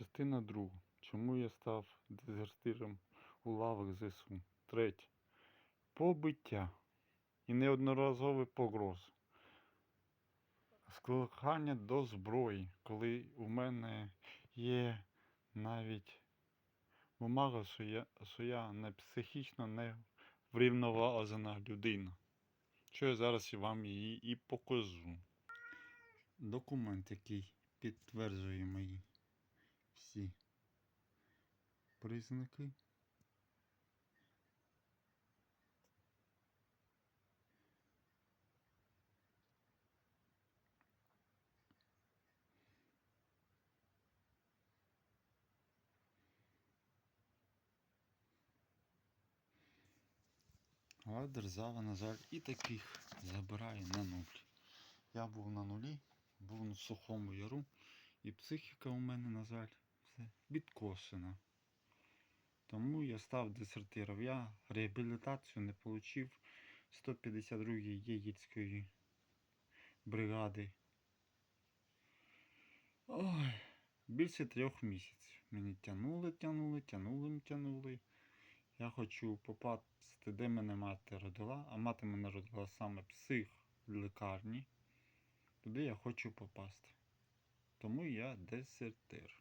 Частина друга. Чому я став дезертиром у лавах ЗСУ? Третє. Побиття і неодноразові погрози. Скликання до зброї, коли у мене є навіть бумага, що я, що я не психічно не врівноважена людина. Що я зараз вам її і покажу. Документ, який підтверджує мої всі признаки. Але держава, на жаль, і таких забирає на нуль. Я був на нулі, був на сухому яру, і психіка у мене, на жаль, відкошена. Тому я став дезертиром. Я реабілітацію не отримав 152-ї єгільської бригади. Ой, більше трьох місяців. Мені тянули, тянули, тянули, тянули. Я хочу попасти, де мене мати родила, а мати мене родила саме псих в лікарні. Туди я хочу попасти. Тому я дезертир.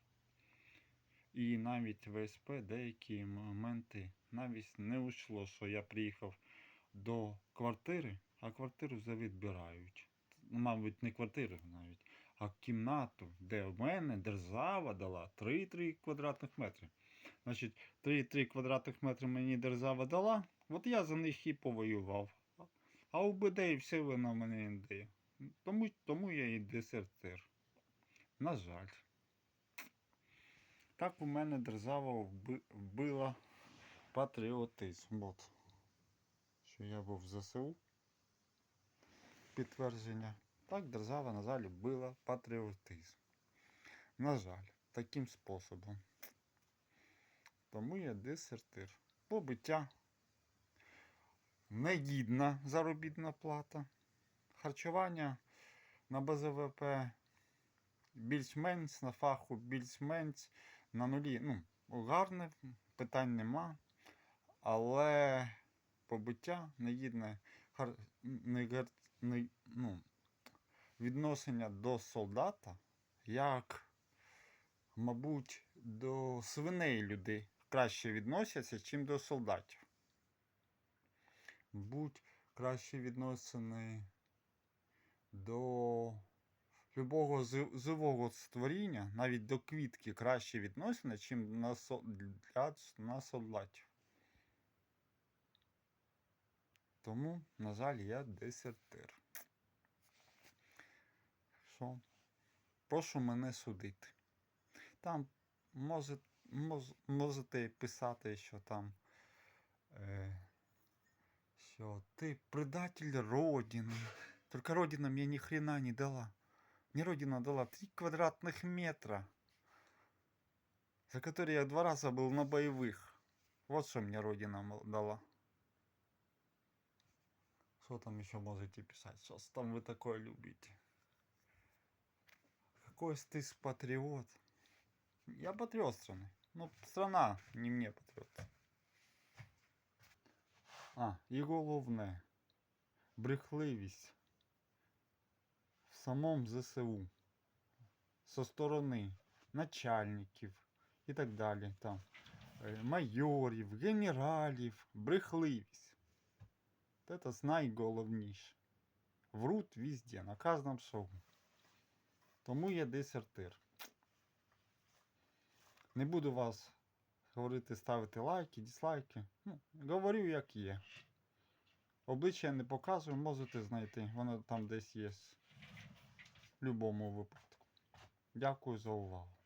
І навіть ВСП деякі моменти навіть не учло, що я приїхав до квартири, а квартиру вже відбирають. Ну, Мабуть, не квартиру навіть, а кімнату, де в мене держава дала 3-3 квадратних метри. Значить, 3-3 квадратних метри мені держава дала, от я за них і повоював. А УБД і все вона мене не дає. Тому, тому я і десертир. На жаль. Так у мене держава вбила патріотизм. От. Що я був в ЗСУ. Підтвердження. Так держава, на жаль, вбила патріотизм. На жаль, таким способом. Тому я десертир. Побиття. Негідна заробітна плата. Харчування на БЗВП більш-менш на фаху, більш-менш на нулі. Ну, гарне, питань нема. Але побиття негідне хар... негар... не... ну, відношення до солдата, як, мабуть, до свиней люди краще відносяться, чим до солдатів. Будь краще відносини до любого живого створіння, навіть до квітки краще відносини, со- для, на солдатів. Тому, на жаль, я десертир. Що? Прошу мене судити. Там може, мож, можете писати, що там. Е, що ти предатель Родины. Только Родина мне ни хрена не дала. Мне Родина дала 3 квадратных метра, за которые я два раза был на боевых. Вот что мне Родина дала. Что там еще можете писать? Что там вы такое любите? Какой ты патриот? Я патриот страны. Ну, страна, не мне патриот. А, і головне. Брехливість самому ЗСУ. Со сторони начальників і так далі. Там, е, майорів, генералів, брехливість. Це найголовніше. Врут везде, на кожному шагу. Тому я десертир. Не буду вас говорити, ставити лайки, дізлайки. Ну, говорю, як є. Обличчя не показую, можете знайти. Воно там десь є. Будь-якому випадку. Дякую за увагу.